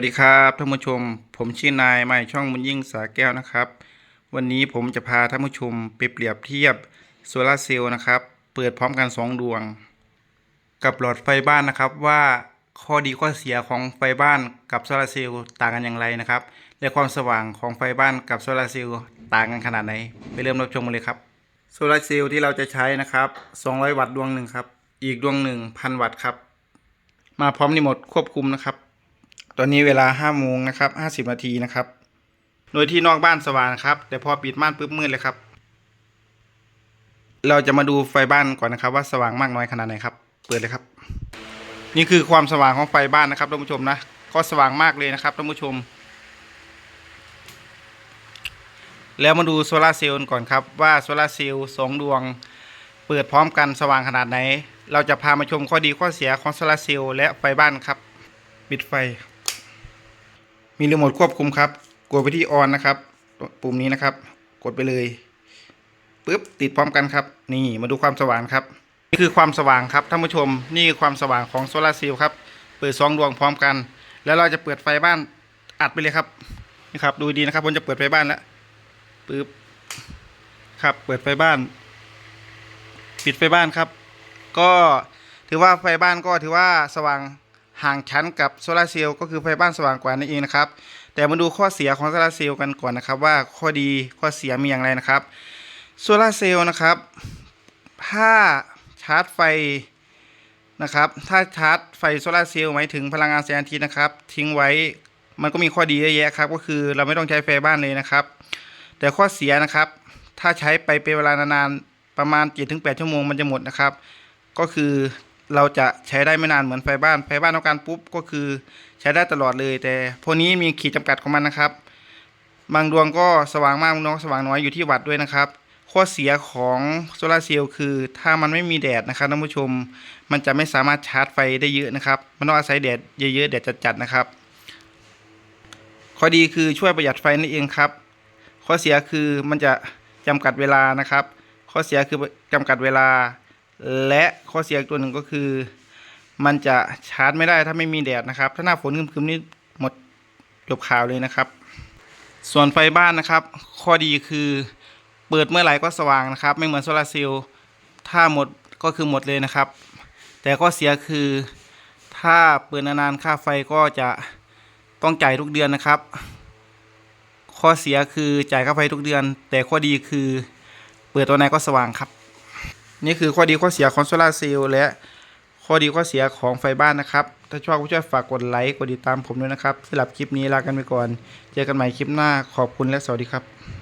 วัสดีครับท่านผู้ชม ผมชื่อนายใหม่ช่องมุนยิ่งสาแก้วนะครับ วันนี้ผมจะพาท่านผู้ชมไปเปรียบเทียบโซลาร์เซลล์นะครับ เปิดพร้อมกัน 2 ดวง กับหลอดไฟบ้านนะครับว่าข้อดีข้อเสียของไฟบ้านกับโซลาร์เซลล์ต่างกันอย่างไรนะครับ และความสว่างของไฟบ้านกับโซลาร์เซลล์ต่างกันขนาดไหน ไปเริ่มรับชมกันเลยครับโซลาร์เซลล์ที่เราจะใช้นะครับ 200 วัตต์ดวงหนึ่งครับ อีกดวงหนึ่งพันวัตต์ครับ มาพร้อมรีโมทควบคุมนะครับ ตอนนี้เวลา5โมงนะครับ50นาทีนะครับ โดยที่นอกบ้านสว่างครับ แต่พอปิดม่านปุ๊บมืดเลยครับ เราจะมาดูไฟบ้านก่อนนะครับ ว่าสว่างมากน้อยขนาดไหนครับ เปิดเลยครับ นี่คือความสว่างของไฟบ้านนะครับท่านผู้ชมนะก็สว่างมากเลยนะครับท่านผู้ชม แล้วมาดูโซลาร์เซลล์ก่อนครับว่าโซลาร์เซลล์สองดวง เปิดพร้อมกันสว่างขนาดไหน เราจะพามาชมข้อดีข้อเสียของโซลาร์เซลล์และไฟบ้านครับ ปิดไฟ มีรีโมทควบคุมครับกดไปที่ออนนะครับ ปุ่มนี้นะครับ กดไปเลยปึ๊บติดพร้อมกันครับ นี่มาดูความสว่างครับ นี่คือความสว่างครับท่านผู้ชม นี่คือความสว่างของโซลาร์เซลล์ครับ เปิดสองดวงพร้อมกัน แล้วเราจะเปิดไฟบ้านอัดไปเลยครับนี่ครับ ดูดีนะครับผมจะเปิดไฟบ้านแล้วปึ๊บครับ เปิดไฟบ้าน ปิดไฟบ้านครับ ก็ถือว่าไฟบ้านก็ถือว่าสว่าง ห่างชั้นกับโซลาร์เซลล์ก็คือไฟบ้านสว่างกว่านั่นเองนะครับ แต่มาดูข้อเสียของโซลาร์เซลล์กันก่อนนะครับ ว่าข้อดีข้อเสียมีอย่างไรนะครับโซลาร์เซลล์นะครับ ถ้าชาร์จไฟนะครับ ถ้าชาร์จไฟโซลาร์เซลล์หมายถึงพลังงานแสงอาทิตย์นะครับ ทิ้งไว้มันก็มีข้อดีเยอะแยะครับ ก็คือเราไม่ต้องใช้ไฟบ้านเลยนะครับ แต่ข้อเสียนะครับ ถ้าใช้ไปเป็นเวลานานๆประมาณ 7-8 ชั่วโมงมันจะหมดนะครับ ก็คือ เราจะใช้ได้ไม่นานเหมือนไฟบ้านไฟบ้านต้องการปุ๊บก็คือใช้ได้ตลอดเลย แต่พวกนี้มีขีดจำกัดของมันนะครับ บางดวงก็สว่างมากบางดวงสว่างน้อยอยู่ที่วัตต์ด้วยนะครับ ข้อเสียของโซลาร์เซลล์คือถ้ามันไม่มีแดดนะครับท่านผู้ชม มันจะไม่สามารถชาร์จไฟได้เยอะนะครับ มันต้องอาศัยแดดเยอะๆแดดจัดๆนะครับ ข้อดีคือช่วยประหยัดไฟนั่นเองครับ ข้อเสียคือมันจะจำกัดเวลานะครับ ข้อเสียคือจำกัดเวลา และข้อเสียอีกตัวหนึ่งก็คือ มันจะชาร์จไม่ได้ถ้าไม่มีแดดนะครับ ถ้าหน้าฝนคึมๆนี่หมดจบข่าวเลยนะครับ ส่วนไฟบ้านนะครับ ข้อดีคือเปิดเมื่อไหร่ก็สว่างนะครับ ไม่เหมือนโซลาร์เซลล์ถ้าหมดก็คือหมดเลยนะครับ แต่ข้อเสียคือถ้าเปิดนานๆค่าไฟก็จะต้องจ่ายทุกเดือนนะครับ ข้อเสียคือจ่ายค่าไฟทุกเดือน แต่ข้อดีคือเปิดตัวไหนก็สว่างครับ นี่คือข้อดีข้อเสียของโซลาร์เซลล์และข้อดีข้อเสียของไฟบ้านนะครับ ถ้าชอบก็ช่วยฝากกดไลค์กดติดตามผมด้วยนะครับสำหรับคลิปนี้ลากันไปก่อน เจอกันใหม่คลิปหน้าขอบคุณและสวัสดีครับ